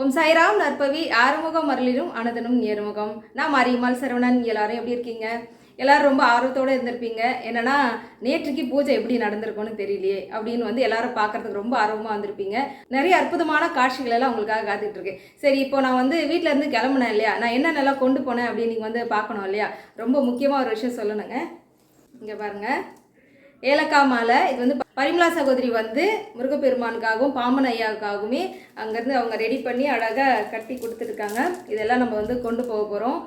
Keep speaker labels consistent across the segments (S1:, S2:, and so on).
S1: ஓம் சாய்ராம் நற்பவி ஆறுமுகம் அருளிலும் அனதனும் நேர்முகம் நான் மாரியம்மாள் சரவணன். எல்லாரும் எப்படி இருக்கீங்க? எல்லாரும் ரொம்ப ஆர்வத்தோடு இருந்திருப்பீங்க. என்னன்னா நேற்றுக்கு பூஜை எப்படி நடந்திருக்கும்னு தெரியலையே அப்படின்னு வந்து எல்லாரும் பார்க்கறதுக்கு ரொம்ப ஆர்வமாக வந்திருப்பீங்க. நிறைய அற்புதமான காட்சிகள் எல்லாம் உங்களுக்காக காத்துட்டு சரி இப்போ நான் வந்து வீட்டிலேருந்து இருந்து கிளம்புனேன் இல்லையா? நான் என்னென்னலாம் கொண்டு போனேன் அப்படின்னு நீங்கள் வந்து பார்க்கணும் இல்லையா? ரொம்ப முக்கியமாக ஒரு விஷயம் சொல்லணுங்க. இங்கே பாருங்கள் ஏலக்காய் மாலை இது வந்து பரிமலா சகோதரி வந்து முருகப்பெருமானுக்காகவும் பாம்பன் ஐயாவுக்காகவுமே அங்கேருந்து அவங்க ரெடி பண்ணி அழகாக கட்டி கொடுத்துருக்காங்க. இதெல்லாம் நம்ம வந்து கொண்டு போக போகிறோம்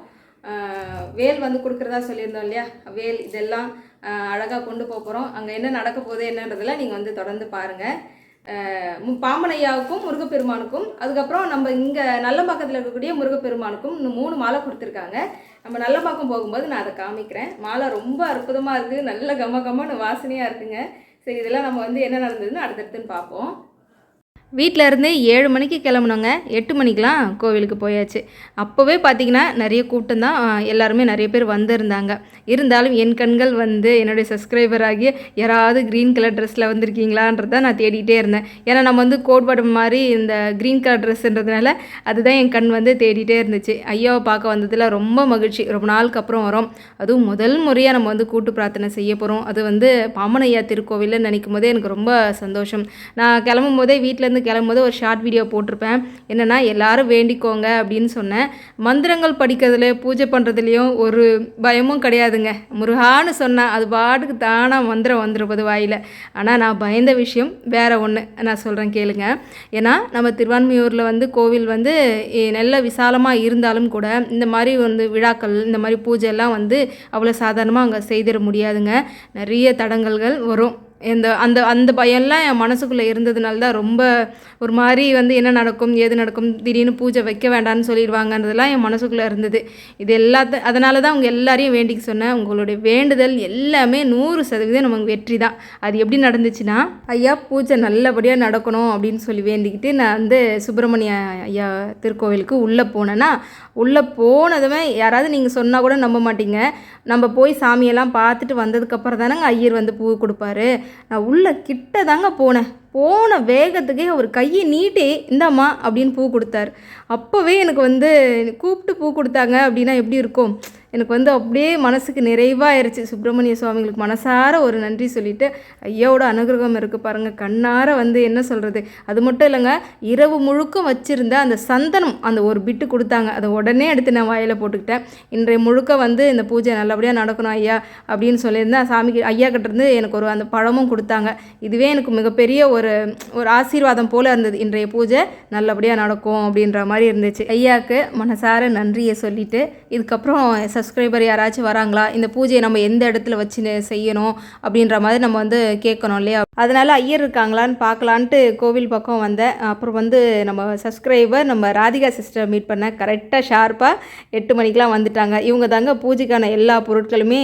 S1: வேல் வந்து கொடுக்குறதா சொல்லியிருந்தோம் இல்லையா? வேல் இதெல்லாம் அழகாக கொண்டு போக போகிறோம் அங்கே என்ன நடக்க போகுது என்னன்றதெல்லாம் நீங்கள் வந்து தொடர்ந்து பாருங்கள் பாம்பனையாவுக்கும் முருகப்பெருமானுக்கும் அதுக்கப்புறம் நம்ம இங்கே நல்லம்பாக்கத்தில் இருக்கக்கூடிய முருகப்பெருமானுக்கும் இன்னும் மூணு மாலை கொடுத்துருக்காங்க. நம்ம நல்லம்பாக்கம் போகும்போது நான் அதை காமிக்கிறேன். மாலை ரொம்ப அற்புதமாக இருக்குது நல்ல கம கம்மன்னு வாசனையாக இருக்குங்க. சரி இதெல்லாம் நம்ம வந்து என்ன நடந்ததுன்னு அடுத்தடுத்துன்னு பார்ப்போம். வீட்டில் இருந்து ஏழு மணிக்கு கிளம்புனோங்க. எட்டு மணிக்கெலாம் கோவிலுக்கு போயாச்சு. அப்போவே பார்த்தீங்கன்னா நிறைய கூட்டம் தான் எல்லாருமே நிறைய பேர் வந்திருந்தாங்க. இருந்தாலும் என் கண்கள் வந்து என்னுடைய சப்ஸ்கிரைபர் ஆகிய யாராவது க்ரீன் கலர் ட்ரெஸ்ஸில் வந்திருக்கீங்களான்றத நான் தேடிகிட்டே இருந்தேன். ஏன்னா நம்ம வந்து கோட் மாதிரி இந்த க்ரீன் கலர் ட்ரெஸ்ன்றதுனால அதுதான் என் கண் வந்து தேடிட்டே இருந்துச்சு. ஐயாவை பார்க்க வந்ததில் ரொம்ப மகிழ்ச்சி. ரொம்ப நாளுக்கு அப்புறம் வரோம். அதுவும் முதல் முறையாக நம்ம வந்து கூட்டு பிரார்த்தனை செய்ய போகிறோம் அது வந்து பாமனையா திருக்கோவில்னு நினைக்கும் போதே எனக்கு ரொம்ப சந்தோஷம். நான் கிளம்பும் போதே வீட்டிலேருந்து கிளம்பும்போது ஒரு ஷார்ட் வீடியோ போட்டிருப்பேன். என்னென்னா எல்லாரும் வேண்டிக்கோங்க அப்படின்னு சொன்னேன். மந்திரங்கள் படிக்கிறதுல பூஜை பண்ணுறதுலையும் ஒரு பயமும் கிடையாதுங்க. முருகான்னு சொன்னால் அது பாட்டுக்கு தானாக மந்திரம் வந்துருப்பது வாயில். ஆனால் நான் பயந்த விஷயம் வேறு ஒன்று நான் சொல்கிறேன் கேளுங்க. ஏன்னா நம்ம திருவான்மையூரில் வந்து கோவில் வந்து நல்ல விசாலமாக இருந்தாலும் கூட இந்த மாதிரி வந்து விழாக்கள் இந்த மாதிரி பூஜை எல்லாம் வந்து அவ்வளோ சாதாரணமாக அங்கே செய்திட முடியாதுங்க. நிறைய தடங்கல்கள் வரும். இந்த அந்த அந்த பயம்லாம் என் மனசுக்குள்ளே இருந்ததுனால தான் ரொம்ப ஒரு மாதிரி வந்து என்ன நடக்கும் ஏது நடக்கும் திடீர்னு பூஜை வைக்க வேண்டாம்னு சொல்லிடுவாங்கன்றதெல்லாம் என் மனசுக்குள்ளே இருந்தது. இது எல்லாத்த அதனால தான் அவங்க எல்லாரையும் வேண்டிக்க சொன்னேன். உங்களுடைய வேண்டுதல் எல்லாமே நூறு சதவீதம் நமக்கு வெற்றி தான் அது எப்படி நடந்துச்சுன்னா ஐயா பூஜை நல்லபடியாக நடக்கணும் அப்படின்னு சொல்லி வேண்டிக்கிட்டு நான் வந்து சுப்பிரமணிய ஐயா திருக்கோவிலுக்கு உள்ளே போனேன்னா உள்ளே போனதுமே யாராவது நீங்கள் சொன்னால் கூட நம்ப மாட்டீங்க. நம்ம போய் சாமியெல்லாம் பார்த்துட்டு வந்ததுக்கப்புறம் தானேங்க ஐயர் வந்து பூ கொடுப்பாரு. நான் உள்ள கிட்ட தாங்க போனேன். போன வேகத்துக்கே அவர் கையை நீட்டி இந்தாம்மா அப்படின்னு பூ கொடுத்தாரு. அப்போவே எனக்கு வந்து கூப்பிட்டு பூ கொடுத்தாங்க அப்படின்னா எப்படி இருக்கும்? எனக்கு வந்து அப்படியே மனசுக்கு நிறைவாயிருச்சு. சுப்பிரமணிய சுவாமிகளுக்கு மனசார ஒரு நன்றி சொல்லிட்டு ஐயாவோட அனுகிரகம் இருக்குது பாருங்கள் கண்ணார வந்து என்ன சொல்கிறது அது மட்டும் இல்லைங்க இரவு முழுக்க வச்சுருந்த அந்த சந்தனம் அந்த ஒரு பிட்டு கொடுத்தாங்க. அதை உடனே எடுத்து நான் வாயில் போட்டுக்கிட்டேன். இன்றைய முழுக்க வந்து இந்த பூஜை நல்லபடியாக நடக்கணும் ஐயா அப்படின்னு சொல்லியிருந்தேன் சாமிக்கு ஐயா கிட்டேருந்து எனக்கு ஒரு அந்த பழமும் கொடுத்தாங்க. இதுவே எனக்கு மிகப்பெரிய ஒரு ஒரு ஆசீர்வாதம் போல் இருந்தது. இன்றைய பூஜை நல்லபடியாக நடக்கும் அப்படின்ற மாதிரி இருந்துச்சு. ஐயாவுக்கு மனசார நன்றியை சொல்லிவிட்டு இதுக்கப்புறம் சப்ஸ்கிரைபர் யாராச்சும் வராங்களா? இந்த பூஜையை நம்ம எந்த இடத்துல வச்சு செய்யணும் அப்படின்ற மாதிரி நம்ம வந்து கேட்கணும் இல்லையா? அதனால் ஐயர் இருக்காங்களான்னு பார்க்கலான்ட்டு கோவில் பக்கம் வந்தேன். அப்புறம் வந்து நம்ம சப்ஸ்கிரைபர் நம்ம ராதிகா சிஸ்டர் மீட் பண்ணேன் கரெக்டாக ஷார்ப்பாக எட்டு மணிக்கெலாம் வந்துட்டாங்க. இவங்க தாங்க பூஜைக்கான எல்லா பொருட்களுமே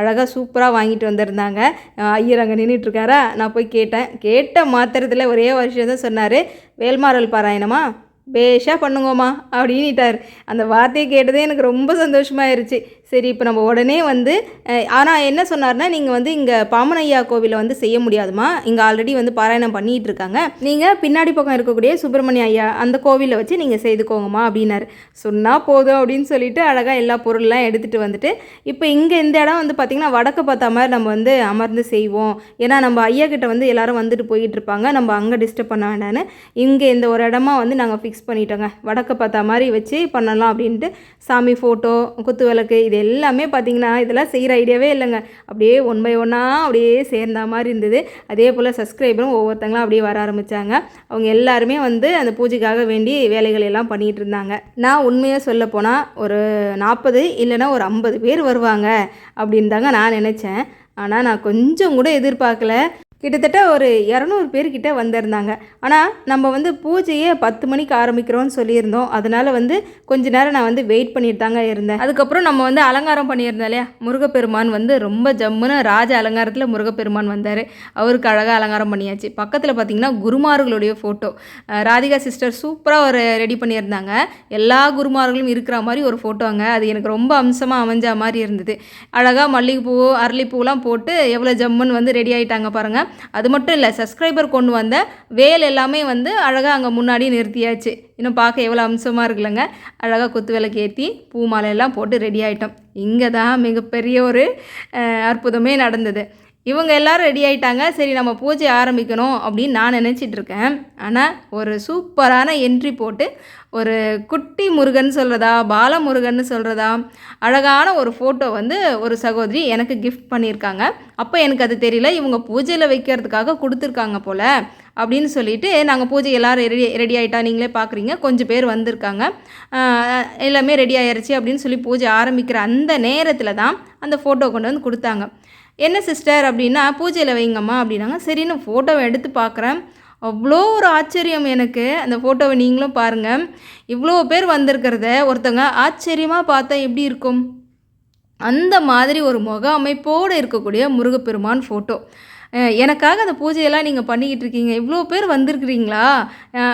S1: அழகாக சூப்பராக வாங்கிட்டு வந்திருந்தாங்க. ஐயர் அங்கே நின்றுட்டுருக்காரா நான் போய் கேட்டேன். கேட்ட மாத்திரத்தில் ஒரே வருஷம் தான் சொன்னார். வேல்மாறல் பாராயணமா? பேஷாக பண்ணுங்கோமா அப்படின்னுட்டார். அந்த வார்த்தையை கேட்டதே எனக்கு ரொம்ப சந்தோஷமாயிருச்சு. சரி இப்போ நம்ம உடனே வந்து ஆனால் என்ன சொன்னார்னா நீங்கள் வந்து இங்கே பாமனையா கோவிலில் வந்து செய்ய முடியாதுமா. இங்கே ஆல்ரெடி வந்து பாராயணம் பண்ணிகிட்டு இருக்காங்க நீங்கள் பின்னாடி பக்கம் இருக்கக்கூடிய சுப்பிரமணிய ஐயா அந்த கோவிலில் வச்சு நீங்கள் செய்துக்கோங்கம்மா அப்படின்னாரு. சொன்னால் போதும் அப்படின்னு சொல்லிட்டு அழகாக எல்லா பொருள்லாம் எடுத்துகிட்டு வந்துட்டு இப்போ இங்கே இந்த இடம் வந்து பார்த்திங்கன்னா வடக்கு பார்த்தா மாதிரி நம்ம வந்து அமர்ந்து செய்வோம். ஏன்னா நம்ம ஐயா கிட்ட வந்து எல்லாரும் வந்துட்டு போயிட்டு இருப்பாங்க நம்ம அங்கே டிஸ்டர்ப் பண்ண வேண்டாம்னு இங்கே இந்த ஒரு இடமா வந்து நாங்கள் ஃபிக்ஸ் பண்ணிட்டோங்க. வடக்கு பார்த்தா மாதிரி வச்சு பண்ணலாம் அப்படின்ட்டு சாமி ஃபோட்டோ குத்து விளக்கு இது எல்லாமே பார்த்திங்கன்னா இதெல்லாம் செய்கிற ஐடியாவே இல்லைங்க. அப்படியே ஒன் பை ஒன்னாக அப்படியே சேர்ந்த மாதிரி இருந்தது. அதே போல் சப்ஸ்கிரைபரும் ஒவ்வொருத்தங்களும் அப்படியே வர ஆரம்பித்தாங்க அவங்க எல்லாருமே வந்து அந்த பூஜைக்காக வேண்டி வேலைகள் எல்லாம் பண்ணிகிட்டு இருந்தாங்க. நான் உண்மையாக சொல்ல போனால் ஒரு நாற்பது இல்லைன்னா ஒரு ஐம்பது பேர் வருவாங்க அப்படின்னு தாங்க நான் நினச்சேன். ஆனால் நான் கொஞ்சம் கூட எதிர்பார்க்கல. கிட்டத்தட்ட ஒரு இரநூறு பேர்கிட்ட வந்திருந்தாங்க. ஆனால் நம்ம வந்து பூஜையே பத்து மணிக்கு ஆரம்பிக்கிறோம்னு சொல்லியிருந்தோம். அதனால் வந்து கொஞ்ச நேரம் நான் வந்து வெயிட் பண்ணிட்டு தாங்க இருந்தேன். அதுக்கப்புறம் நம்ம வந்து அலங்காரம் பண்ணியிருந்தோம் இல்லையா? முருகப்பெருமான் வந்து ரொம்ப ஜம்முன்னு ராஜ அலங்காரத்தில் முருகப்பெருமான் வந்தார். அவருக்கு அழகாக அலங்காரம் பண்ணியாச்சு. பக்கத்தில் பார்த்தீங்கன்னா குருமார்களுடைய ஃபோட்டோ ராதிகா சிஸ்டர் சூப்பராக ஒரு ரெடி பண்ணியிருந்தாங்க. எல்லா குருமார்களும் இருக்கிற மாதிரி ஒரு ஃபோட்டோங்க அது எனக்கு ரொம்ப அம்சமாக அமைஞ்ச மாதிரி இருந்தது. அழகாக மல்லிகைப்பூ அரளிப்பூலாம் போட்டு எவ்வளோ ஜம்முன்னு வந்து ரெடி ஆகிட்டாங்க பாருங்கள் அது மட்டும் இல்லை சப்ஸ்கிரைபர் கொண்டு வந்த வேல் எல்லாமே வந்து அழகாக அங்கே முன்னாடி நிறுத்தியாச்சு. இன்னும் பார்க்க எவ்வளோ அம்சமாக இருக்குல்லங்க. அழகாக குத்து விளக்கு ஏற்றி பூ மாலையெல்லாம் போட்டு ரெடி ஆகிட்டோம் இங்கே தான் மிகப்பெரிய ஒரு அற்புதமே நடந்தது. இவங்க எல்லாரும் ரெடி ஆயிட்டாங்க. சரி நம்ம பூஜை ஆரம்பிக்கணும் அப்படின்னு நான் நினச்சிட்டு இருக்கேன். ஆனால் ஒரு சூப்பரான என்ட்ரி போட்டு ஒரு குட்டி முருகன் சொல்கிறதா பாலமுருகன் சொல்கிறதா அழகான ஒரு ஃபோட்டோ வந்து ஒரு சகோதரி எனக்கு கிஃப்ட் பண்ணியிருக்காங்க. அப்போ எனக்கு அது தெரியல. இவங்க பூஜையில் வைக்கிறதுக்காக கொடுத்துருக்காங்க போல் அப்படின்னு சொல்லிட்டு நாங்கள் பூஜை எல்லோரும் ரெடி ரெடி ஆகிட்டா நீங்களே பார்க்குறீங்க கொஞ்சம் பேர் வந்திருக்காங்க. எல்லாமே ரெடி ஆயிடுச்சு அப்படின்னு சொல்லி பூஜை ஆரம்பிக்கிற அந்த நேரத்தில் தான் அந்த ஃபோட்டோ கொண்டு வந்து கொடுத்தாங்க. என்ன சிஸ்டர் அப்படின்னா பூஜையில் வைங்கம்மா அப்படின்னாங்க. சரின்னு ஃபோட்டோவை எடுத்து பார்க்குறேன் அவ்வளோ ஒரு ஆச்சரியம் எனக்கு. அந்த ஃபோட்டோவை நீங்களும் பாருங்கள் இவ்வளோ பேர் வந்திருக்கிறத ஒருத்தங்க ஆச்சரியமாக பார்த்தா எப்படி இருக்கும்? அந்த மாதிரி ஒரு முக அமைப்போடு இருக்கக்கூடிய முருகப்பெருமான் ஃபோட்டோ எனக்காக அந்த பூஜையெல்லாம் நீங்கள் பண்ணிக்கிட்டு இருக்கீங்க. இவ்வளோ பேர் வந்திருக்கிறீங்களா?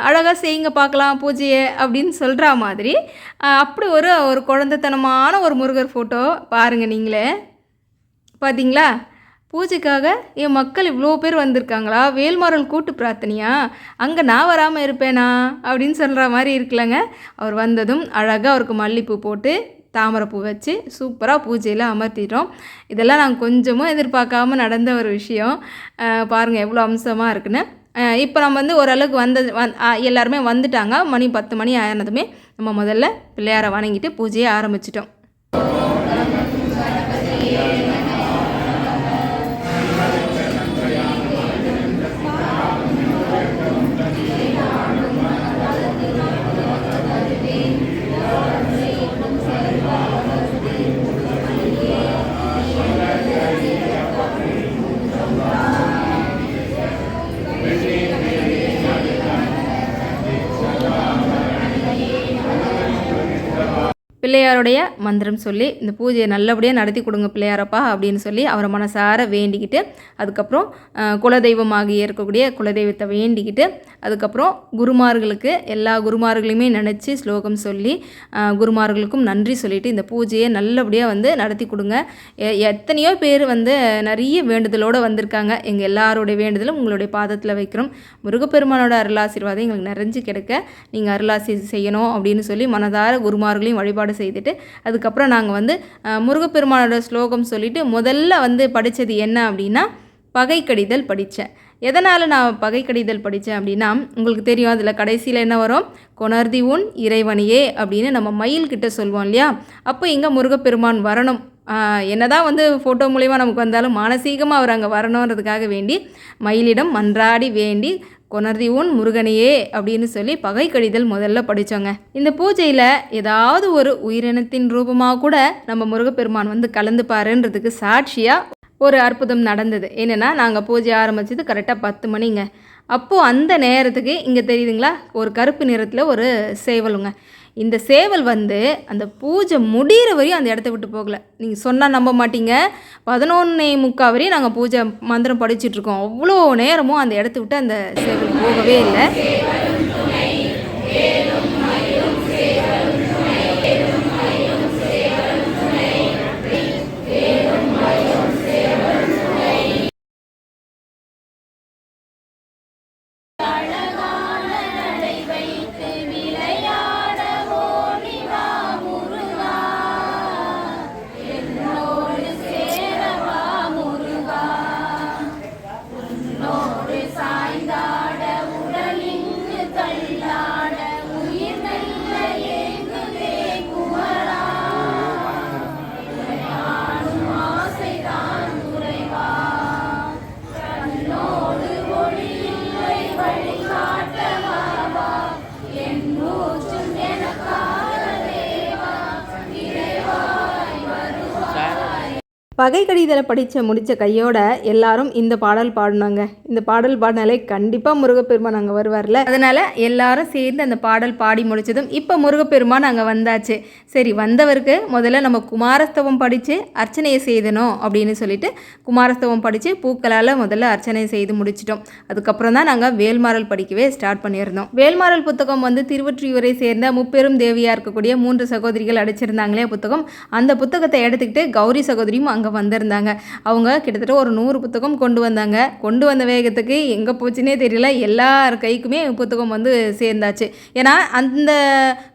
S1: அழகாக செய்யுங்க பார்க்கலாம் பூஜையை அப்படின்னு சொல்கிற மாதிரி. அப்படி ஒரு ஒரு குழந்தைத்தனமான ஒரு முருகர் ஃபோட்டோ பாருங்கள் நீங்களே. பார்த்தீங்களா பூஜைக்காக என் மக்கள் இவ்வளோ பேர் வந்திருக்காங்களா? வேல்மாறல் கூட்டு பிரார்த்தனையா? அங்கே நான் வராமல் இருப்பேனா? அப்படின்னு சொல்கிற மாதிரி இருக்குல்லங்க. அவர் வந்ததும் அழகாக அவருக்கு மல்லிப்பூ போட்டு தாமரைப்பூ வச்சு சூப்பராக பூஜையில் அமர்த்திட்டோம். இதெல்லாம் நாங்கள் கொஞ்சமும் எதிர்பார்க்காம நடந்த ஒரு விஷயம். பாருங்கள் எவ்வளோ அம்சமாக இருக்குன்னு. இப்போ நம்ம வந்து ஓரளவுக்கு வந்தது வந் எல்லாருமே வந்துட்டாங்க. மணி பத்து மணி ஆனதுமே நம்ம முதல்ல பிள்ளையாரை வணங்கிட்டு பூஜையை ஆரம்பிச்சிட்டோம். பிள்ளையாருடைய மந்திரம் சொல்லி இந்த பூஜையை நல்லபடியாக நடத்தி கொடுங்க பிள்ளையாரப்பா அப்படின்னு சொல்லி அவரை மனசார வேண்டிக்கிட்டு அதுக்கப்புறம் அஹ், குலதெய்வமாகிய இருக்கக்கூடிய குலதெய்வத்தை வேண்டிக்கிட்டு அதுக்கப்புறம் குருமார்களுக்கு எல்லா குருமார்களையுமே நினச்சி ஸ்லோகம் சொல்லி குருமார்களுக்கும் நன்றி சொல்லிவிட்டு இந்த பூஜையை நல்லபடியாக வந்து நடத்தி கொடுங்க. எ- எத்தனையோ பேர் வந்து நிறைய வேண்டுதலோடு வந்திருக்காங்க. எங்கள் எல்லாருடைய வேண்டுதலும் உங்களுடைய பாதத்தில் வைக்கிறோம். முருகப்பெருமானோட அருளாசீர்வாதம் எங்களுக்கு நிறைஞ்சு கிடைக்க நீங்கள் அருளாசி செய்யணும் அப்படின்னு சொல்லி மனதார குருமார்களையும் வழிபாடு செய்துட்டு அதுக்கப்புறம் நாங்கள் வந்து முருகப்பெருமானோட ஸ்லோகம் சொல்லிட்டு முதல்ல வந்து படித்தது என்ன அப்படின்னா பகை கடிதல் படித்தேன் எதனால் நான் பகை கடிதல் படித்தேன் அப்படின்னா உங்களுக்கு தெரியும் அதில் கடைசியில் என்ன வரும்? கொணர்தி உன் இறைவனையே அப்படின்னு நம்ம மயில்கிட்ட சொல்லுவோம் இல்லையா? அப்போ இங்கே முருகப்பெருமான் வரணும். என்னதான் வந்து ஃபோட்டோ மூலிமா நமக்கு வந்தாலும் மானசீகமாக அவர் அங்கே வரணுன்றதுக்காக வேண்டி மயிலிடம் மன்றாடி வேண்டி கொணர்தி உன் முருகனையே அப்படின்னு சொல்லி பகை கடிதல் முதல்ல படித்தோங்க இந்த பூஜையில் ஏதாவது ஒரு உயிரினத்தின் ரூபமாக கூட நம்ம முருகப்பெருமான் வந்து கலந்து பாருன்றதுக்கு சாட்சியாக ஒரு அற்புதம் நடந்தது. என்னென்னா நாங்கள் பூஜை ஆரம்பித்தது கரெக்டாக பத்து மணிங்க. அப்போது அந்த நேரத்துக்கு இங்கே தெரியுதுங்களா? ஒரு கருப்பு நிறத்தில் ஒரு சேவலுங்க. இந்த சேவல் வந்து அந்த பூஜை முடிகிற வரையும் அந்த இடத்த விட்டு போகலை. நீங்கள் சொன்னால் நம்ப மாட்டீங்க. பதினொன்னே முக்கால் வரையும் நாங்கள் பூஜை மந்திரம் படிச்சிட்டுருக்கோம் அவ்வளோ நேரமும் அந்த இடத்த விட்டு அந்த சேவல் போகவே இல்லை. பகை கடிதலை படித்த முடித்த கையோட எல்லாரும் இந்த பாடல் பாடினாங்க. இந்த பாடல் பாடினாலே கண்டிப்பாக முருகப்பெருமான் அங்கே வருவார்ல. அதனால் எல்லாரும் சேர்ந்து அந்த பாடல் பாடி முடிச்சதும் இப்போ முருகப்பெருமான் அங்கே வந்தாச்சு. சரி வந்தவருக்கு முதல்ல நம்ம குமாரஸ்தவம் படித்து அர்ச்சனையை செய்தணும் அப்படின்னு சொல்லிட்டு குமாரஸ்தவம் படித்து பூக்களால் முதல்ல அர்ச்சனை செய்து முடிச்சிட்டோம். அதுக்கப்புறம் தான் நாங்கள் வேல்மாறல் படிக்கவே ஸ்டார்ட் பண்ணியிருந்தோம். வேல்மாறல் புத்தகம் வந்து திருவொற்றியூரை சேர்ந்த முப்பெரும் தேவியாக இருக்கக்கூடிய மூன்று சகோதரிகள் அடிச்சிருந்தாங்களே புத்தகம். அந்த புத்தகத்தை எடுத்துக்கிட்டு கௌரி சகோதரியும் அங்கே வந்திருந்தாங்க. அவங்க கிட்டத்தட்ட ஒரு நூறு புத்தகம் கொண்டு வந்தாங்க. கொண்டு வந்த வேகத்துக்கு எங்கே போச்சுன்னே தெரியல. எல்லார் கைக்குமே புத்தகம் வந்து சேர்ந்தாச்சு. ஏன்னா அந்த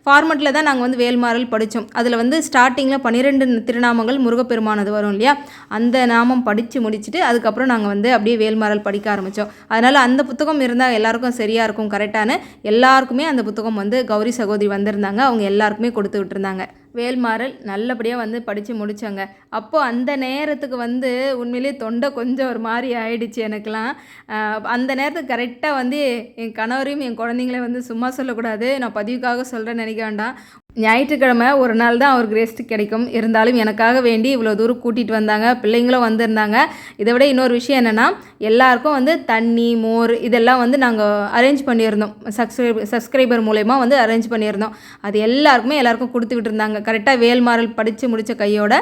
S1: ஃபார்மெட்டில் தான் நாங்கள் வந்து வேல்மாறல் படித்தோம் அதில் வந்து ஸ்டார்டிங்கில் பன்னிரெண்டு திருநாமங்கள் முருகப்பெருமானது வரும் இல்லையா? அந்த நாமம் படித்து முடிச்சுட்டு அதுக்கப்புறம் நாங்கள் வந்து அப்படியே வேல்மாறல் படிக்க ஆரம்பித்தோம் அதனால் அந்த புத்தகம் இருந்தால் எல்லாருக்கும் சரியாக இருக்கும் கரெக்டான எல்லாருக்குமே அந்த புத்தகம் வந்து கௌரி சகோதரி வந்திருந்தாங்க. அவங்க எல்லாருக்குமே கொடுத்து விட்டுருந்தாங்க. வேல்மாறல் நல்லபடியாக வந்து படித்து முடித்தாங்க அப்போது அந்த நேரத்துக்கு வந்து உண்மையிலே தொண்டை கொஞ்சம் ஒரு மாதிரி ஆயிடுச்சு எனக்கெலாம் அந்த நேரத்துக்கு கரெக்டாக வந்து என் கணவரையும் என் குழந்தைங்களையும் வந்து சும்மா சொல்லக்கூடாது. நான் பதிவுக்காக சொல்கிறேன்னு நினைக்க வேண்டாம். ஞாயிற்றுக்கிழமை ஒரு நாள் தான் அவருக்கு ரெஸ்ட் கிடைக்கும். இருந்தாலும் எனக்காக வேண்டி இவ்வளோ தூரம் கூட்டிகிட்டு வந்தாங்க. பிள்ளைங்களும் வந்திருந்தாங்க. இதை விட இன்னொரு விஷயம் என்னென்னா எல்லாருக்கும் வந்து தண்ணி மோர் இதெல்லாம் வந்து நாங்கள் அரேஞ்ச் பண்ணியிருந்தோம். சப்ஸ்கிரைப் சப்ஸ்கிரைபர் மூலயமா வந்து அரேஞ்ச் பண்ணியிருந்தோம். அது எல்லாருக்குமே எல்லாருக்கும் கொடுத்துக்கிட்டு இருந்தாங்க. கரெக்டாக வேல்மாறல் படித்து முடித்த கையோட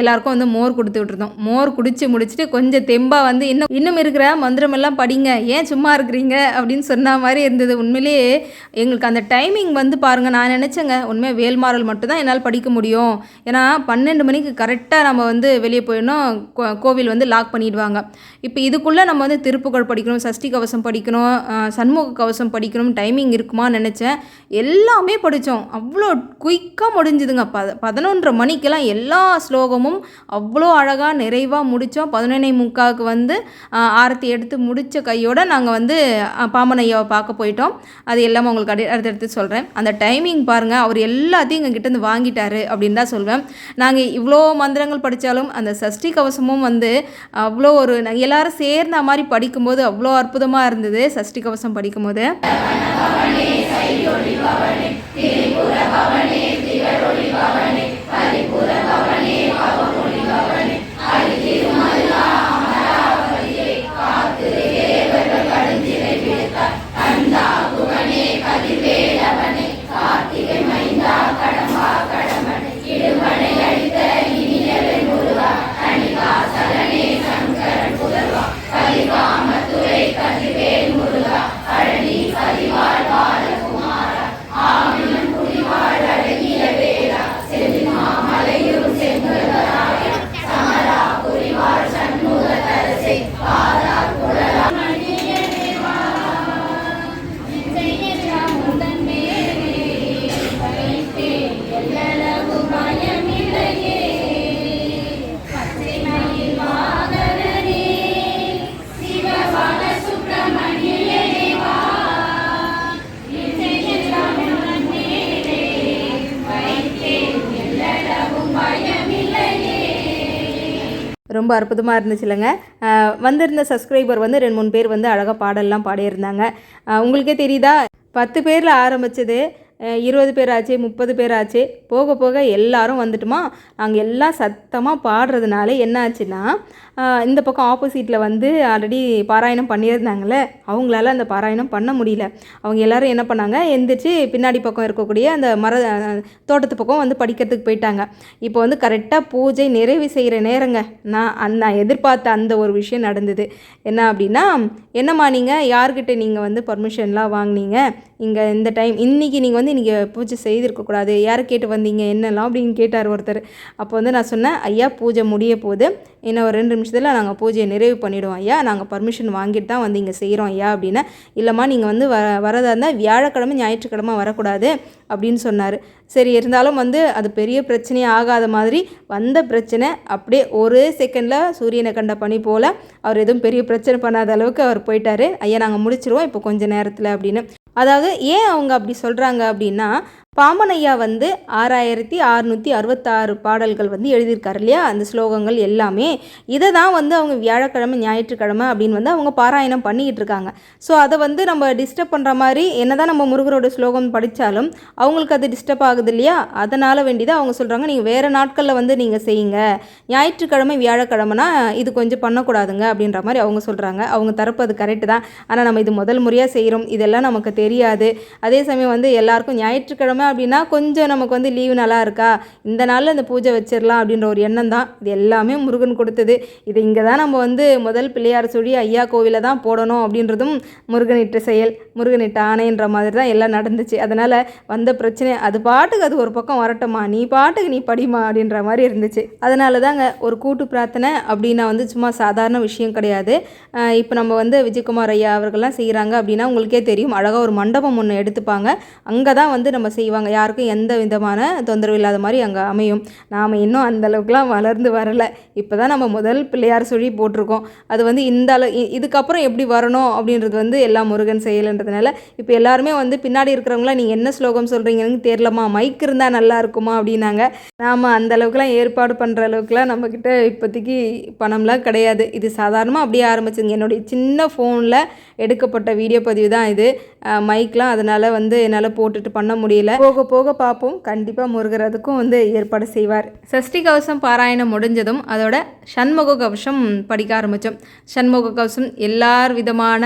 S1: எல்லாருக்கும் வந்து மோர் கொடுத்துக்கிட்டு இருந்தோம். மோர் குடித்து முடிச்சுட்டு கொஞ்சம் தெம்பாக வந்து இன்னும் இன்னும் இருக்கிற மந்திரமெல்லாம் படிங்க. ஏன் சும்மா இருக்கிறீங்க? அப்படின்னு சொன்ன மாதிரி இருந்தது. உண்மையிலேயே எங்களுக்கு அந்த டைமிங் வந்து பாருங்கள் நான் நினச்சேங்க உண்மையாக வேல்மாறல் மட்டும்தான் என்னால் படிக்க முடியும். ஏன்னா பன்னெண்டு மணிக்கு கரெக்டாக நம்ம வந்து வெளியே போயிடணும். கோ- கோவில் வந்து லாக் பண்ணிடுவாங்க. இப்போ இதுக்குள்ளே நம்ம வந்து திருப்புகழ் படிக்கணும் சஷ்டி கவசம் படிக்கணும் சண்முக கவசம் படிக்கணும் டைமிங் இருக்குமான்னு நினச்சேன். எல்லாமே படித்தோம் அவ்வளோ குயிக்காக முடிஞ்சுதுங்க. ப பதினொன்றரை மணிக்கெல்லாம் எல்லா ஸ்லோகமும் அவ்வளோ அழகாக நிறைவாக முடித்தோம் பதினொன்னே முக்காவுக்கு வந்து ஆரத்தி எடுத்து முடித்த கையோடு நாங்கள் வந்து பாமனையாவை ஐயாவை பார்க்க போயிட்டோம். அது எல்லாமே உங்களுக்கு அடி அடுத்தடுத்து சொல்கிறேன் அந்த டைமிங் பாருங்கள் அவர் எல்லாத்தையும் எங்கள் கிட்டேருந்து வாங்கிட்டாரு அப்படின்னு தான் சொல்வேன். நாங்கள் இவ்வளோ மந்திரங்கள் படித்தாலும் அந்த சஷ்டி கவசமும் வந்து அவ்வளோ ஒரு நாங்கள் எல்லாரும் சேர்ந்த மாதிரி படிக்கும்போது அவ்வளோ அற்புதமாக இருந்தது சஷ்டி கவசம் படிக்கும்போது. ரொம்ப அற்புதமாக இருந்துச்சு இல்லைங்க வந்திருந்த சப்ஸ்கிரைபர் வந்து ரெண்டு மூணு பேர் வந்து அழகாக பாடல்லாம் பாடியிருந்தாங்க. உங்களுக்கே தெரியுதா? பத்து பேரில் ஆரம்பித்தது இருபது பேர் ஆச்சு முப்பது பேர் ஆச்சு போக போக எல்லாரும் வந்துட்டுமா? நாங்கள் எல்லாம் சத்தமாக பாடுறதுனால என்ன ஆச்சுன்னா இந்த பக்கம் ஆப்போசிட்டில் வந்து ஆல்ரெடி பாராயணம் பண்ணியிருந்தாங்கல்ல அவங்களால அந்த பாராயணம் பண்ண முடியல. அவங்க எல்லோரும் என்ன பண்ணாங்க? எந்திரிச்சு பின்னாடி பக்கம் இருக்கக்கூடிய அந்த மர தோட்டத்து பக்கம் வந்து படிக்கிறதுக்கு போயிட்டாங்க. இப்போ வந்து கரெக்டாக பூஜை நிறைவு செய்கிற நேரங்க. நான் அந்த நான் எதிர்பார்த்த அந்த ஒரு விஷயம் நடந்தது. என்ன அப்படின்னா என்னம்மா நீங்கள் யார்கிட்ட நீங்கள் வந்து பர்மிஷன்லாம் வாங்குனீங்க? இங்கே இந்த டைம் இன்றைக்கி நீங்கள் வந்து வந்து நீங்கள் பூஜை செய்திருக்கக்கூடாது யாரை கேட்டு வந்தீங்க? என்னெல்லாம்? அப்படின்னு கேட்டார் ஒருத்தர். அப்போ வந்து நான் சொன்னேன் ஐயா பூஜை முடிய போகுது. இன்னும் ஒரு ரெண்டு நிமிஷத்தில் நாங்கள் பூஜையை நிறைவு பண்ணிவிடுவோம் ஐயா. நாங்கள் பர்மிஷன் வாங்கிட்டு தான் வந்து இங்கே செய்கிறோம் ஐயா அப்படின்னா. இல்லைம்மா நீங்கள் வந்து வ வரதா இருந்தால் வியாழக்கிழமை ஞாயிற்றுக்கிழமை வரக்கூடாது அப்படின்னு சொன்னார். சரி இருந்தாலும் வந்து அது பெரிய பிரச்சனையே ஆகாத மாதிரி வந்த பிரச்சனை. அப்படியே ஒரு செகண்டில் சூரியனை கண்ட பனி போல் அவர் எதுவும் பெரிய பிரச்சனை பண்ணாத அளவுக்கு அவர் போயிட்டார். ஐயா நாங்கள் முடிச்சிருவோம் இப்போ கொஞ்சம் நேரத்தில் அப்படின்னு. அதாவது ஏன் அவங்க அப்படி சொல்கிறாங்க அப்படின்னா பாமனையா வந்து ஆறாயிரத்தி அறுநூற்றி அறுபத்தாறு பாடல்கள் வந்து எழுதியிருக்காரு இல்லையா? அந்த ஸ்லோகங்கள் எல்லாமே. இதை தான் வந்து அவங்க வியாழக்கிழமை ஞாயிற்றுக்கிழமை அப்படின்னு வந்து அவங்க பாராயணம் பண்ணிக்கிட்டு இருக்காங்க. ஸோ அதை வந்து நம்ம டிஸ்டர்ப் பண்ணுற மாதிரி என்னதான் நம்ம முருகரோட ஸ்லோகம் படித்தாலும் அவங்களுக்கு அது டிஸ்டர்ப் ஆகுது இல்லையா? அதனால் வேண்டிதான் அவங்க சொல்கிறாங்க நீங்கள் வேறு நாட்களில் வந்து நீங்கள் செய்யுங்க. ஞாயிற்றுக்கிழமை வியாழக்கிழமைனா இது கொஞ்சம் பண்ணக்கூடாதுங்க அப்படின்ற மாதிரி அவங்க சொல்கிறாங்க அவங்க தரப்பு அது கரெக்டு தான். ஆனால் நம்ம இது முதல் முறையாக செய்கிறோம் இதெல்லாம் நமக்கு தெரியாது. அதே சமயம் வந்து எல்லாருக்கும் ஞாயிற்றுக்கிழமை செவ்வாய்க்கிழமை அப்படின்னா கொஞ்சம் நமக்கு வந்து லீவு நல்லா இருக்கா? இந்த நாளில் அந்த பூஜை வச்சிடலாம் அப்படின்ற ஒரு எண்ணம் தான். இது எல்லாமே முருகன் கொடுத்தது. இது இங்கே தான் நம்ம வந்து முதல் பிள்ளையார் சொல்லி ஐயா கோவிலில் தான் போடணும் அப்படின்றதும் முருகனிட்ட செயல். முருகனிட்ட ஆணைன்ற மாதிரி தான் எல்லாம் நடந்துச்சு. அதனால் வந்த பிரச்சனை அது பாட்டுக்கு அது ஒரு பக்கம் வரட்டுமா நீ பாட்டுக்கு நீ படிமா அப்படின்ற மாதிரி இருந்துச்சு. அதனால தாங்க ஒரு கூட்டு பிரார்த்தனை அப்படின்னா வந்து சும்மா சாதாரண விஷயம் கிடையாது. இப்போ நம்ம வந்து விஜயகுமார் ஐயா அவர்கள்லாம் செய்கிறாங்க அப்படின்னா உங்களுக்கே தெரியும். அழகாக ஒரு மண்டபம் ஒன்று எடுத்துப்பாங்க. அங்கே தான் வந்து நம்ம செய்வோம் செய்வாங்க யாருக்கும் எந்த விதமான தொந்தரவு இல்லாத மாதிரி அங்கே அமையும். நாம் இன்னும் அந்த அளவுக்குலாம் வளர்ந்து வரலை. இப்போ தான் நம்ம முதல் பிள்ளையார் சொல்லி போட்டிருக்கோம். அது வந்து இந்த அளவு இதுக்கப்புறம் எப்படி வரணும் அப்படின்றது வந்து எல்லாம் முருகன் செயலுன்றதுனால இப்போ எல்லாருமே வந்து பின்னாடி இருக்கிறவங்களாம் நீங்கள் என்ன ஸ்லோகம் சொல்கிறீங்கன்னு தெரியலமா மைக் இருந்தால் நல்லா இருக்குமா? அப்படின்னாங்க. நாம் அந்த அளவுக்குலாம் ஏற்பாடு பண்ணுற அளவுக்குலாம் நம்மக்கிட்ட இப்போதைக்கு பணம்லாம் கிடையாது. இது சாதாரணமாக அப்படியே ஆரம்பிச்சுங்க என்னுடைய சின்ன ஃபோனில் எடுக்கப்பட்ட வீடியோ பதிவு தான் இது. மைக்லாம் அதனால் வந்து என்னால் போட்டுட்டு பண்ண முடியல. போக போக பார்ப்போம் கண்டிப்பாக முருகர் அதுக்கும் வந்து ஏற்பாடு செய்வார். சஷ்டி கவசம் பாராயணம் முடிஞ்சதும் அதோட சண்முக கவசம் படிக்க ஆரம்பித்தோம் சண்முக கவசம் எல்லார் விதமான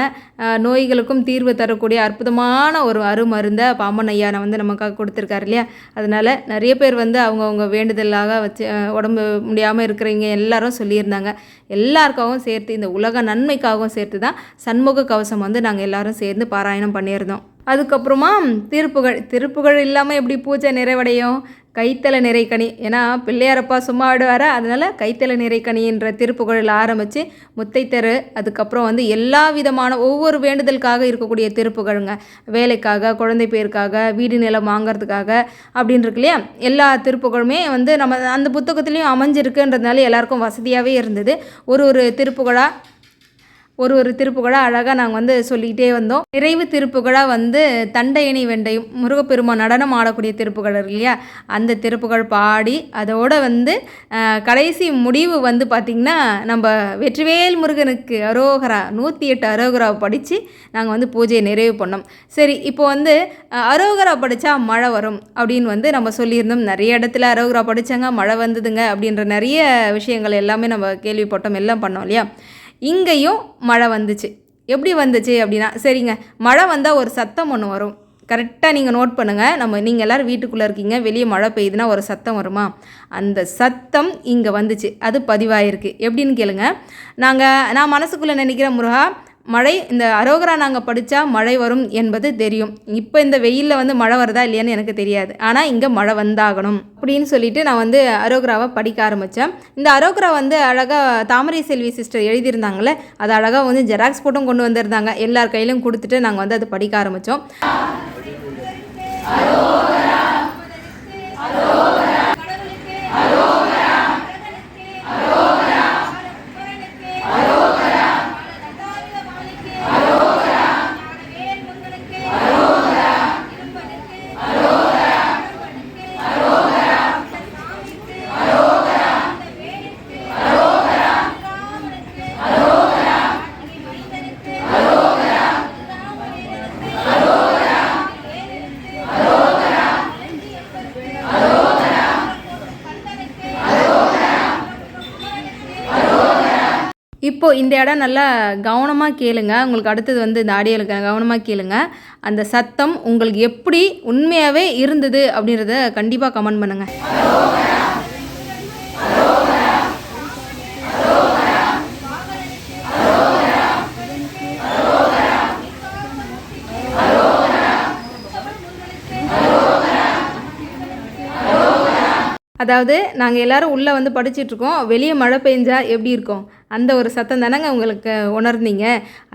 S1: நோய்களுக்கும் தீர்வு தரக்கூடிய அற்புதமான ஒரு அருமருந்தை பாம்பன் ஐயான வந்து நமக்காக கொடுத்துருக்காரு இல்லையா? அதனால் நிறைய பேர் வந்து அவங்கவுங்க வேண்டுதலாக வச்சு உடம்பு முடியாமல் இருக்கிறவங்க எல்லாரும் சொல்லியிருந்தாங்க. எல்லாருக்காகவும் சேர்த்து இந்த உலக நன்மைக்காகவும் சேர்த்து தான் சண்முக கவசம் வந்து நாங்கள் எல்லாரும் சேர்ந்து பாராயணம் பண்ணியிருந்தோம். அதுக்கப்புறமா திருப்புகழ் திருப்புகழ் இல்லாமல் எப்படி பூஜை நிறைவடையும்? கைத்தல நிறைக்கனி. ஏன்னா பிள்ளையாரப்பா சும்மா ஆடுவார? அதனால் கைத்தல நிறைக்கணின்ற திருப்புகழில் ஆரம்பித்து முத்தைத்தரு அதுக்கப்புறம் வந்து எல்லா விதமான ஒவ்வொரு வேண்டுதலுக்காக இருக்கக்கூடிய திருப்புகழுங்க. வேலைக்காக குழந்தை பேருக்காக வீடு நிலம் வாங்குறதுக்காக அப்படின்னு இருக்கு இல்லையா எல்லா திருப்புகழுமே வந்து நம்ம அந்த புத்தகத்துலேயும் அமைஞ்சிருக்குன்றதுனால எல்லாருக்கும் வசதியாகவே இருந்தது. ஒரு ஒரு திருப்புகழாக ஒரு ஒரு திருப்புகழாக அழகாக நாங்கள் வந்து சொல்லிக்கிட்டே வந்தோம். நிறைவு திருப்புகழாக வந்து தண்டையணி வெண்டையும் முருகப்பெருமான் நடனம் ஆடக்கூடிய திருப்புகழ் இருக்கு இல்லையா? அந்த திருப்புகழ் பாடி அதோட வந்து கடைசி முடிவு வந்து பார்த்திங்கன்னா நம்ம வெற்றிவேல் முருகனுக்கு அரோகரா நூற்றி எட்டு அரோகரா படித்து நாங்கள் வந்து பூஜையை நிறைவு பண்ணோம். சரி இப்போ வந்து அரோகரா படித்தா மழை வரும் அப்படின்னு வந்து நம்ம சொல்லியிருந்தோம். நிறைய இடத்துல அரோகரா படித்தாங்க மழை வந்ததுங்க அப்படின்ற நிறைய விஷயங்கள் எல்லாமே நம்ம கேள்விப்பட்டோம் எல்லாம் பண்ணோம் இல்லையா? இங்கேயும் மழை வந்துச்சு. எப்படி வந்துச்சு அப்படின்னா சரிங்க மழை வந்தால் ஒரு சத்தம் ஒன்று வரும். கரெக்டாக நீங்கள் நோட் பண்ணுங்கள் நம்ம நீங்கள் எல்லோரும் வீட்டுக்குள்ளே இருக்கீங்க வெளியே மழை பெய்யுதுன்னா ஒரு சத்தம் வருமா? அந்த சத்தம் இங்கே வந்துச்சு. அது பதிவாயிருக்கு. எப்படின்னு கேளுங்க. நாங்கள் நான் மனசுக்குள்ளே நினைக்கிற முருகா மழை இந்த அரோகரா நாங்கள் படித்தா மழை வரும் என்பது தெரியும். இப்போ இந்த வெயிலில் வந்து மழை வருதா இல்லையான்னு எனக்கு தெரியாது. ஆனால் இங்கே மழை வந்தாகணும் அப்படின்னு சொல்லிட்டு நான் வந்து அரோகராவை படிக்க ஆரம்பித்தேன் இந்த அரோகரா வந்து அழகாக தாமரை செல்வி சிஸ்டர் எழுதியிருந்தாங்களே அது அழகாக வந்து ஜெராக்ஸ் போட்டும் கொண்டு வந்திருந்தாங்க. எல்லார் கையிலும் கொடுத்துட்டு நாங்கள் வந்து அது படிக்க ஆரம்பித்தோம் இப்போ இந்த இடம் நல்லா கவனமாக கேளுங்க. உங்களுக்கு அடுத்தது வந்து இந்த ஆடியோவில் கவனமாக கேளுங்க. அந்த சத்தம் உங்களுக்கு எப்படி உண்மையாகவே இருந்தது அப்படின்றத கண்டிப்பாக கமெண்ட் பண்ணுங்கள் அதாவது நாங்கள் எல்லாரும் உள்ளே வந்து படிச்சிட்டு இருக்கோம். வெளியே மழை பெஞ்சா எப்படி இருக்கும்? அந்த ஒரு சத்தம் தானேங்க உங்களுக்கு உணர்ந்தீங்க?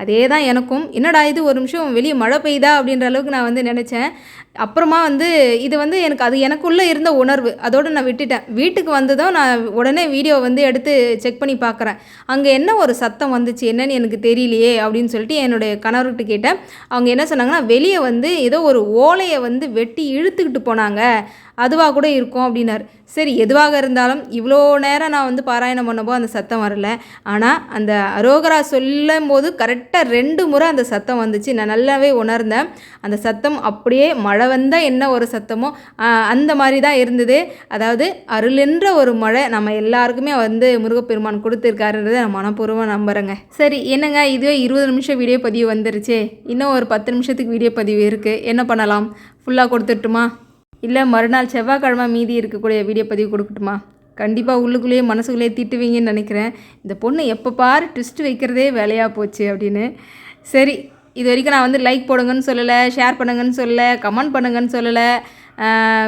S1: அதே தான் எனக்கும். என்னடா இது ஒரு நிமிஷம் வெளியே மழை பெய்யுதா அப்படின்ற அளவுக்கு நான் வந்து நினச்சேன். அப்புறமா வந்து இது வந்து எனக்கு அது எனக்குள்ளே இருந்த உணர்வு. அதோடு நான் விட்டுட்டேன். வீட்டுக்கு வந்ததும் நான் உடனே வீடியோ வந்து எடுத்து செக் பண்ணி பார்க்குறேன். அங்கே என்ன ஒரு சத்தம் வந்துச்சு? என்னன்னு எனக்கு தெரியலையே அப்படின்னு சொல்லிட்டு என்னுடைய கணவர்கிட்ட கேட்டேன். அவங்க என்ன சொன்னாங்கன்னா வெளியே வந்து ஏதோ ஒரு ஓலையை வந்து வெட்டி இழுத்துக்கிட்டு போனாங்க. அதுவாக கூட இருக்கும் அப்படின்னாரு. சரி எதுவாக இருந்தாலும் இவ்வளோ நேரம் நான் வந்து பாராயணம் பண்ணப்போ அந்த சத்தம் வரல. ஆனால் அந்த அரோகரா சொல்லும் போது கரெக்டாக ரெண்டு முறை அந்த சத்தம் வந்துச்சு. நான் நல்லாவே உணர்ந்தேன். அந்த சத்தம் அப்படியே மழை வந்தால் என்ன ஒரு சத்தமோ அந்த மாதிரி தான் இருந்தது. அதாவது அருளென்ற ஒரு மழை நம்ம எல்லாருக்குமே வந்து முருகப்பெருமான் கொடுத்துருக்காருன்றதை நான் மனப்பூர்வமாக நம்புகிறேங்க சரி என்னங்க? இதுவே இருபது நிமிஷம் வீடியோ பதிவு வந்துருச்சு. இன்னும் ஒரு பத்து நிமிஷத்துக்கு வீடியோ பதிவு இருக்குது என்ன பண்ணலாம்? ஃபுல்லாக கொடுத்துட்டுமா? இல்லை மறுநாள் செவ்வாய்க்கிழமை மீதி இருக்கக்கூடிய வீடியோ பதிவு கொடுக்கட்டுமா? கண்டிப்பாக உள்ளுக்குள்ளேயே மனசுக்குள்ளேயே திட்டுவீங்கன்னு நினைக்கிறேன். இந்த பொண்ணு எப்போ பாரு ட்விஸ்ட் வைக்கிறதே வேலையாக போச்சு அப்படின்னு. சரி இது வரைக்கும் நான் வந்து லைக் போடுங்கன்னு சொல்லலை ஷேர் பண்ணுங்கன்னு சொல்லலை கமெண்ட் பண்ணுங்கன்னு சொல்லலை.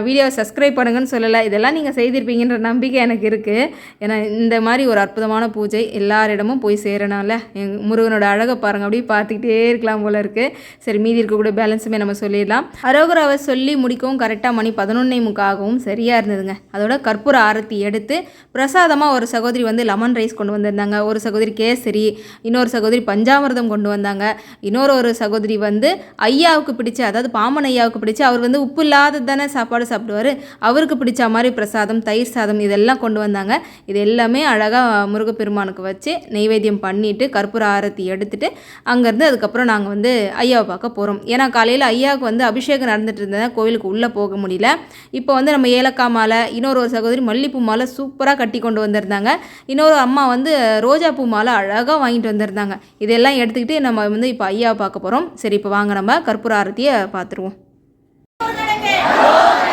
S1: வீடியோவை சப்ஸ்கிரைப் பண்ணுங்கன்னு சொல்லலை. இதெல்லாம் நீங்கள் செய்திருப்பீங்கன்ற நம்பிக்கை எனக்கு இருக்குது ஏன்னா இந்த மாதிரி ஒரு அற்புதமான பூஜை எல்லாரிடமும் போய் சேரணும்ல. எங் முருகனோட அழகை பாருங்கள் அப்படியே பார்த்துக்கிட்டே இருக்கலாம் போல இருக்குது சரி மீதி இருக்கக்கூடிய பேலன்ஸுமே நம்ம சொல்லிடலாம். அரோகராவை சொல்லி முடிக்கவும் கரெக்டாக மணி பதினொன்னே முக்காகவும் சரியாக இருந்ததுங்க. அதோட கற்பூர ஆரத்தி எடுத்து பிரசாதமாக ஒரு சகோதரி வந்து லெமன் ரைஸ் கொண்டு வந்திருந்தாங்க. ஒரு சகோதரி கேசரி இன்னொரு சகோதரி பஞ்சாமிர்தம் கொண்டு வந்தாங்க. இன்னொரு ஒரு சகோதரி வந்து ஐயாவுக்கு பிடிச்ச அதாவது பாமன் ஐயாவுக்கு பிடிச்ச அவர் வந்து உப்பு இல்லாத தானே சாப்பாடு சாப்பிடுவார்? அவருக்கு பிடிச்ச மாதிரி பிரசாதம் தயிர் சாதம் இதெல்லாம் கொண்டு வந்தாங்க. இது எல்லாமே அழகாக முருகப்பெருமானுக்கு வச்சு நெய்வேத்தியம் பண்ணிவிட்டு கற்பூர ஆரத்தி எடுத்துகிட்டு அங்கேருந்து அதுக்கப்புறம் நாங்கள் வந்து ஐயாவை பார்க்க போகிறோம் ஏன்னா காலையில் ஐயாவுக்கு வந்து அபிஷேகம் நடந்துட்டு இருந்தது கோவிலுக்கு உள்ளே போக முடியல. இப்போ வந்து நம்ம ஏலக்காய் மாலை இன்னொரு ஒரு சகோதரி மல்லிப்பூ மாலை சூப்பராக கட்டி கொண்டு வந்திருந்தாங்க. இன்னொரு அம்மா வந்து ரோஜாப்பூ மாலை அழகாக வாங்கிட்டு வந்திருந்தாங்க. இதெல்லாம் எடுத்துக்கிட்டு நம்ம வந்து இப்போ ஐயாவை பார்க்க போகிறோம் சரி இப்போ வாங்க நம்ம கற்பூர ஆரத்தியை பார்த்துருவோம்.
S2: Cook!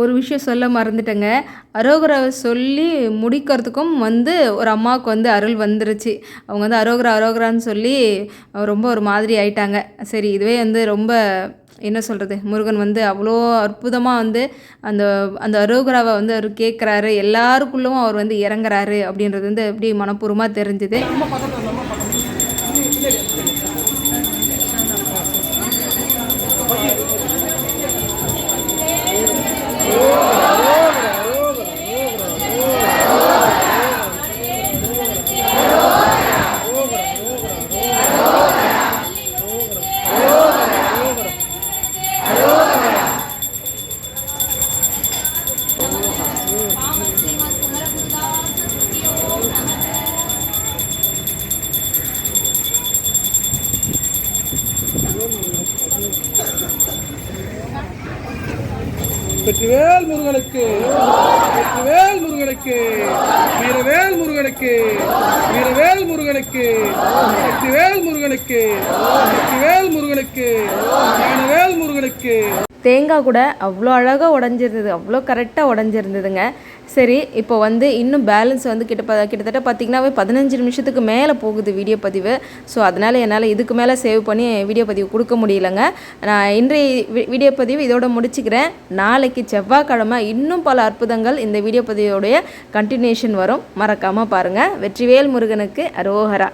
S1: ஒரு விஷயம் சொல்ல மறந்துட்டேங்க. அரோகராவை சொல்லி முடிக்கிறதுக்கும் வந்து ஒரு அம்மாவுக்கு வந்து அருள் வந்துருச்சு. அவங்க வந்து அரோகரா அரோகரான்னு சொல்லி ரொம்ப ஒரு மாதிரி ஆயிட்டாங்க. சரி இதுவே வந்து ரொம்ப என்ன சொல்கிறது முருகன் வந்து அவ்வளோ அற்புதமாக வந்து அந்த அந்த அரோகராவை வந்து அவர் கேட்குறாரு எல்லாருக்குள்ளவும் அவர் வந்து இறங்குறாரு அப்படின்றது வந்து எப்படி மனப்பூர்வமாக தெரிஞ்சுது.
S3: வெற்றிவேல் முருகனுக்கு வெற்றிவேல் முருகனுக்கு வீரவேல் முருகனுக்கு வீரவேல் முருகனுக்கு வெற்றிவேல் முருகனுக்கு வெற்றிவேல் முருகனுக்கு ஞானவேல் முருகனுக்கு.
S1: தேங்காய் கூட அவ்வளோ அழகாக உடஞ்சிருந்தது அவ்வளோ கரெக்டாக உடஞ்சிருந்ததுங்க. சரி இப்போ வந்து இன்னும் பேலன்ஸ் வந்து கிட்ட ப- கிட்டத்தட்ட பார்த்திங்கன்னாவே பதினஞ்சு நிமிஷத்துக்கு மேலே போகுது வீடியோ பதிவு. ஸோ அதனால் என்னால் இதுக்கு மேலே சேவ் பண்ணி வீடியோ பதிவு கொடுக்க முடியலங்க. நான் இன்றைய வி- வீடியோ பதிவு இதோட முடிச்சுக்கிறேன். நாளைக்கு செவ்வாய்க்கிழமை இன்னும் பல அற்புதங்கள் இந்த வீடியோ பதிவோடைய கண்டினியூஷன் வரும். மறக்காமல் பாருங்கள் வெற்றிவேல் முருகனுக்கு அரோஹரா.